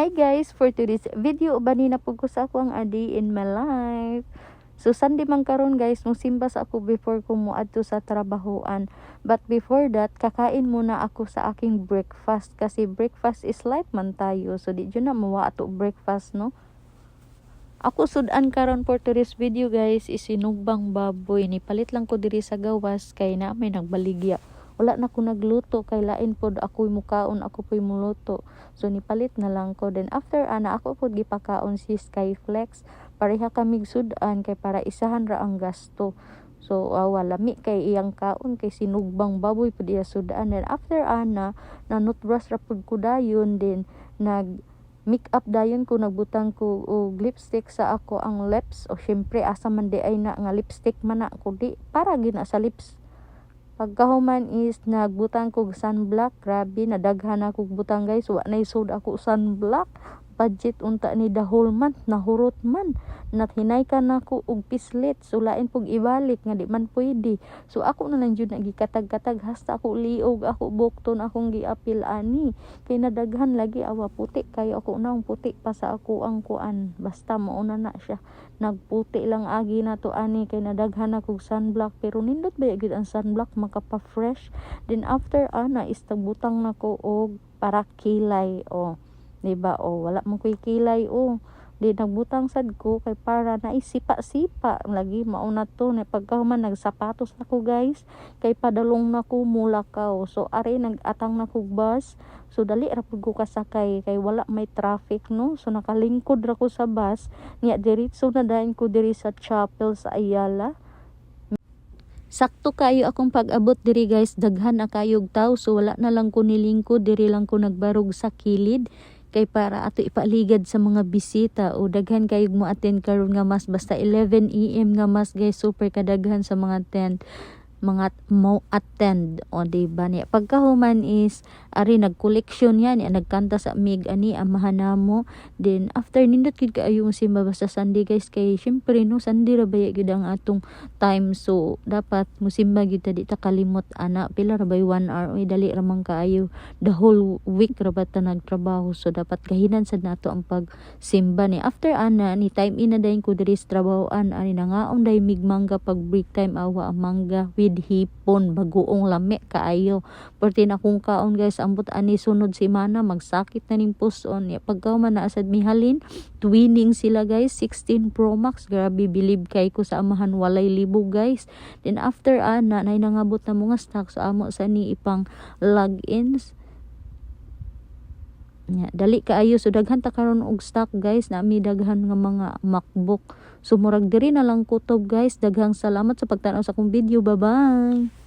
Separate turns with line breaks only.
Hi guys, for today's video bani na pud ko sa ako ang a day in my life. So Sunday man karon guys, musimba sa ako before ko moadto sa trabahoan. But before that, kakain muna ako sa aking breakfast kasi breakfast is life man tayo. So di na mawa ato breakfast no. Ako sudan karon for today's video guys is sinugbang baboy. Nipalit lang ko diri sa gawas kay na may nagbaligya wala na ko nagluto kay lain pod ako'y mukaon ako po'y muluto. So nipalit na lang ko. Then after ana ako pod gipakaon si Skyflex. Pareha kami sudan kay para isahan ra ang gasto. So, uh, lami kay iyang kaon kay sinugbang baboy pud iya sudan. Then after ana, nanutbrush ra pud ko dayon. Din nag make up dayon ko nagbutang ko og lipstick sa ako ang lips. O syempre asa man di ay na nga lipstick man na ko di. Para gina sa lips Pagkahuman is nagbutang kog sunblock. Grabe, nadaghan ako butang guys. Wa na isod ako sunblock. Budget unta ni the whole month. Nahurot man. Nathinay ka na ko og pislit. Sulain pog ibalik nga di man pwede. So ako na lang jud nagikatag-katag hasta ako liog ako bukton akong giapil ani. Kay nadaghan lagi awa puti kayo ako na puti pa sa ako ang kuan. Basta mauna na siya nagputi lang agi na to ani kay nadaghan ako sunblock pero nindot ba gid ang sunblock makapa fresh then after ana is tagbutang nako og para kilay o di ba o wala mo koy kilay o di nagbutang sad ko kay para naisipa-sipa. Lagi mauna to na pagkahuman nagsapatos nako guys kay padalong nako mulakaw so ari nagatang nako bus so dali ra pud ko kasakay. Kay wala may traffic no? So nakalingkod ra ko sa bus. Niya diretso na dayon ko diri sa chapel sa Ayala. Sakto kayo akong pag-abot diri guys, daghan na kayog tao. So wala na lang ko nilingkod, diri lang ko nagbarog sa kilid kay para ato ipaligad sa mga bisita. O daghan kayog mo attend karon nga mas basta 11 AM nga mas guys super kadaghan sa mga tent mga mo attend. O di ba niya? Pagkahuman is ari nag-collection yan niya nagkanta sa mig ani amahan namo then after nindot gid kaayo mo simba basta Sunday guys. Kay syempre no Sunday ra baya gid ang atong time? So dapat musimba gid ta di ta kalimot ana. Pila ra bay 1 hour? Oy dali ra man kaayo the whole week ra ba ta nagtrabaho? So dapat kahinan sad nato ang pagsimba ni after ana ni time in na dayon ko diri trabahoan. Ani nangaon day mig mangga pag break time. Awa ang mangga. With with hipon bagoong lami kaayo. Perti na kung kaon guys ambot ani sunod si mana magsakit na ning puson. Ya pagkaw man na asad mihalin twinning sila guys 16 Pro Max. Grabe believe kay ko sa amahan walay libo guys. Then after ana nay nangabot na mga stock sa amo sa ni ipang logins Ya, dali kaayo so daghan ta karon og stock guys na mi daghan nga mga MacBook. So murag diri na lang kutob guys. Daghang salamat sa pagtanaw sa akong video. Bye-bye.